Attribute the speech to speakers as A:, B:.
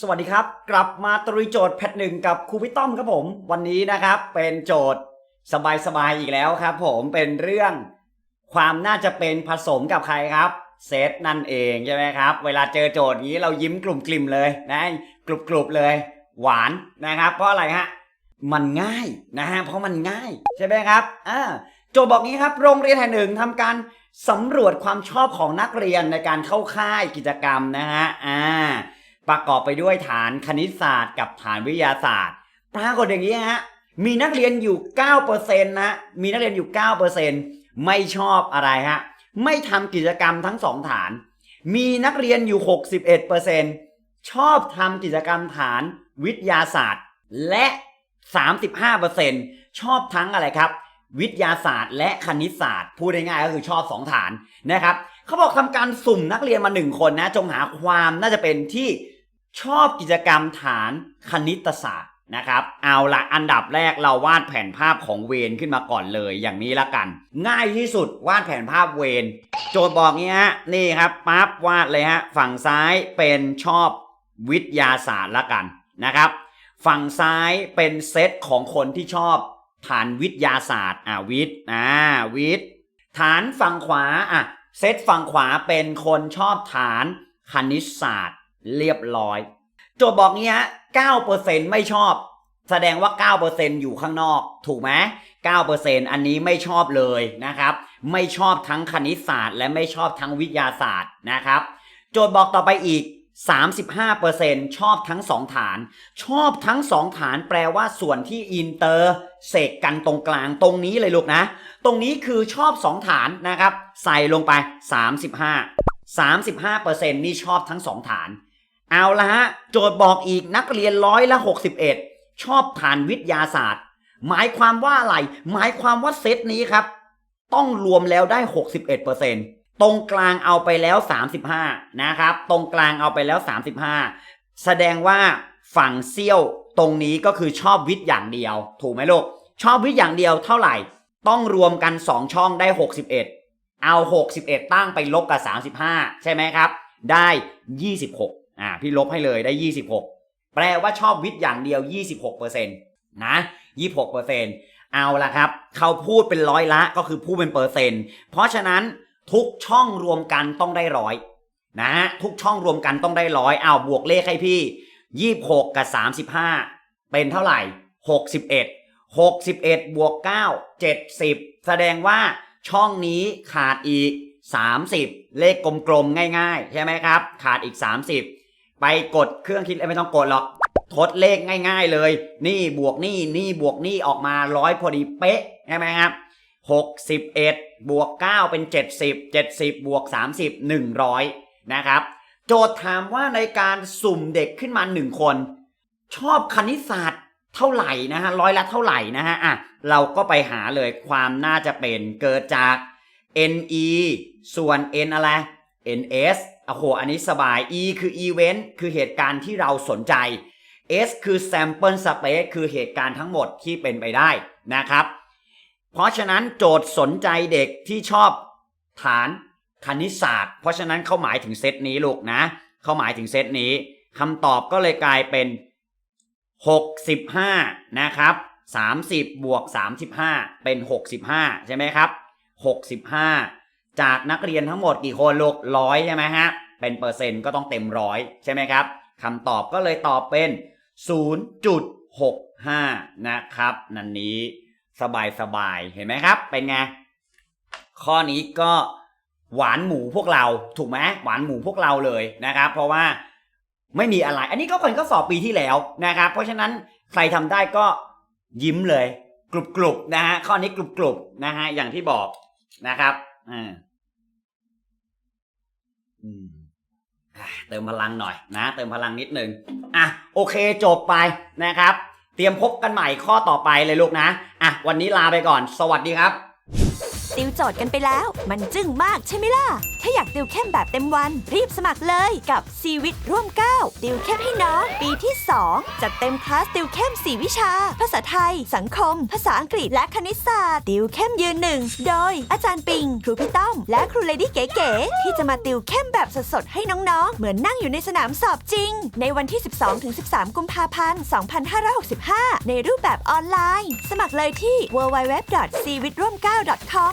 A: สวัสดีครับ กลับมาตรุยโจทย์แพทหนึ่งกับครูพี่ต้อมครับผม วันนี้นะครับ เป็นโจทย์สบายๆอีกแล้วครับ ผมเป็นเรื่องความน่าจะเป็นผสมกับใครครับเซตนั่นเองใช่ไหมครับ เวลาเจอโจทย์นี้เรายิ้มกลุ่มกลิ่มเลยนะกรุบกรุบๆเลย หวานนะครับ เพราะอะไรฮะมันง่ายนะฮะเพราะมันง่ายใช่ไหมครับอ่าโจทย์บอกงี้ครับ โรงเรียนแห่งหนึ่งทำการสำรวจความชอบของนักเรียนในการเข้าค่ายกิจกรรมนะฮะอ่า ประกอบไปด้วยฐานคณิตศาสตร์ กับฐานวิทยาศาสตร์ ปรากฏอย่างนี้ฮะมีนักเรียนอยู่9%นะมีนักเรียนอยู่ 9%ไม่ชอบอะไรฮะไม่ทำกิจกรรมทั้งสองฐาน มีนักเรียนอยู่ 61%ชอบทำกิจกรรมฐานวิทยาศาสตร์ และ 35%ชอบทั้งอะไรครับ วิทยาศาสตร์ และคณิตศาสตร์ พูดง่ายๆก็คือชอบสองฐานนะครับเขาบอกทำการสุ่มนักเรียนมาหนึ่งคนนะ จงหาความน่าจะเป็นที่ ชอบกิจกรรมฐานคณิตศาสตร์นะครับ เอาละอันดับแรกเราวาดแผนภาพของเวรขึ้นมาก่อนเลยอย่างนี้ละกัน ง่ายที่สุดวาดแผนภาพเวรโจทย์บอกงี้ฮะนี่ครับปั๊บวาดเลยฮะฝั่งซ้ายเป็นชอบวิทยาศาสตร์ละกันนะครับ ฝั่งซ้ายเป็นเซตของคนที่ชอบฐานวิทยาศาสตร์อ่าวิทย์อ่าวิทย์ฐานฝั่งขวาอะเซตฝั่งขวาเป็นคนชอบฐานคณิตศาสตร์ เรียบร้อย โจทย์บอกงี้ฮะ9%ไม่ชอบ แสดงว่า 9%อยู่ข้างนอก ถูกไหม9%อันนี้ไม่ชอบเลยนะครับ ไม่ชอบทั้งคณิตศาสตร์ และไม่ชอบทั้งวิทยาศาสตร์นะครับ โจทย์บอกต่อไปอีก 35%ชอบทั้งสองฐาน ชอบทั้งสองฐานแปลว่าส่วนที่อินเตอร์เสกกันตรงกลางตรงนี้เลยลูกนะ ตรงนี้คือชอบสองฐานนะครับ ใส่ลงไป 35 35%นี่ชอบทั้งสองฐาน เอาละฮะ โจทย์บอกอีกนักเรียนร้อยละ 61 ชอบฐานวิทยาศาสตร์ หมายความว่าอะไร หมายความว่าเซตนี้ครับ ต้องรวมแล้วได้ 61%ตรงกลางเอาไปแล้ว 35 นะครับ ตรงกลางเอาไปแล้ว 35 แสดงว่าฝั่งเซี่ยวตรงนี้ก็คือชอบวิทย์อย่างเดียว ถูกไหมลูก ชอบวิทย์อย่างเดียวเท่าไหร่ ต้องรวมกัน 2 ช่องได้ 61 เอา 61 ตั้งไปลบกับ 35 ใช่ไหมครับ ได้ 26 อ่าพี่ลบให้เลยได้ 26 แปลว่าชอบวิทย์อย่างเดียว 26%นะ26%เอาละครับ เขาพูดเป็นร้อยละก็คือพูดเป็นเปอร์เซ็นต์ เพราะฉะนั้นทุกช่องรวมกันต้องได้ร้อยนะฮะทุกช่องรวมกันต้องได้ร้อยเอาบวกเลขให้พี่ 26 กับ 35 เป็นเท่าไหร่ 61 61 บวก 9 70 แสดงว่าช่องนี้ขาดอีก 30 เลขกลมๆ ง่ายๆ ใช่ไหมครับ ขาดอีก 30 ไปกดเครื่องคิดเอ้ยไม่ต้องกดหรอก ทดเลขง่าย ๆเลย นี่บวกนี่นี่บวกนี่ออกมาร้อยพอดีเป๊ะใช่ไหมครับ61บวก9เป็น70 70บวก30 100นะครับ โจทย์ถามว่าในการสุ่มเด็กขึ้นมา1คน ชอบคณิตศาสตร์เท่าไหร่นะฮะร้อยละเท่าไหร่นะฮะอะเราก็ไปหาเลยความน่าจะเป็นเกิดจาก NE ส่วน N อะไร NS โอ้โห อันนี้สบาย E คือ Event คือเหตุการณ์ที่เราสนใจ S คือ Sample Space คือเหตุการณ์ทั้งหมดที่เป็นไปได้นะครับ เพราะฉะนั้นโจทย์สนใจเด็กที่ชอบฐานคณิตศาสตร์ เพราะฉะนั้นเขาหมายถึงเซตนี้ลูกนะ เขาหมายถึงเซตนี้คำตอบก็เลยกลายเป็น 65 นะครับ 30 บวก 35 เป็น 65 ใช่ไหมครับ 65 จากนักเรียนทั้งหมดกี่คนลูกร้อยใช่ไหมฮะ เป็นเปอร์เซ็นต์ก็ต้องเต็มร้อยใช่ไหมครับคำตอบก็เลยตอบเป็น 0.65 นะครับ นันนี้สบายสบายๆเห็นไหมครับ เป็นไง ข้อนี้ก็หวานหมูพวกเราถูกไหมหวานหมูพวกเราเลยนะครับ เพราะว่าไม่มีอะไร อันนี้ก็คนก็สอบปีที่แล้วนะครับ เพราะฉะนั้นใครทำได้ก็ยิ้มเลย กรุบกรุบนะฮะข้อนี้กรุบกรุบนะฮะอย่างที่บอกนะครับอ่าอืม เติมพลังหน่อยนะ เติมพลังนิดนึงอะโอเคจบไปนะครับ เตรียมพบกันใหม่ข้อต่อไปเลยลูกนะอะวันนี้ลาไปก่อน สวัสดีครับ
B: ติวโจทย์กันไปแล้ว มันจึ้งมากใช่ไหมล่ะ ถ้าอยากติวเข้มแบบเต็มวัน รีบสมัครเลยกับซีวิตร่วม9ติวเข้มให้น้อง ปีที่ 2 จัดเต็มคลาสติวเข้ม 4 วิชา ภาษาไทย สังคม ภาษาอังกฤษและคณิตศาสตร์ ติวเข้มยืนหนึ่งโดย อาจารย์ปิง ครูพี่ต้อม และครูเลดี้เก๋ๆที่จะมาติวเข้มแบบสดๆให้น้องๆ เหมือนนั่งอยู่ในสนามสอบจริง ในวันที่ 12-13 กุมภาพันธ์ 2565 ในรูปแบบออนไลน์ สมัครเลยที่ www.cvitroom9.com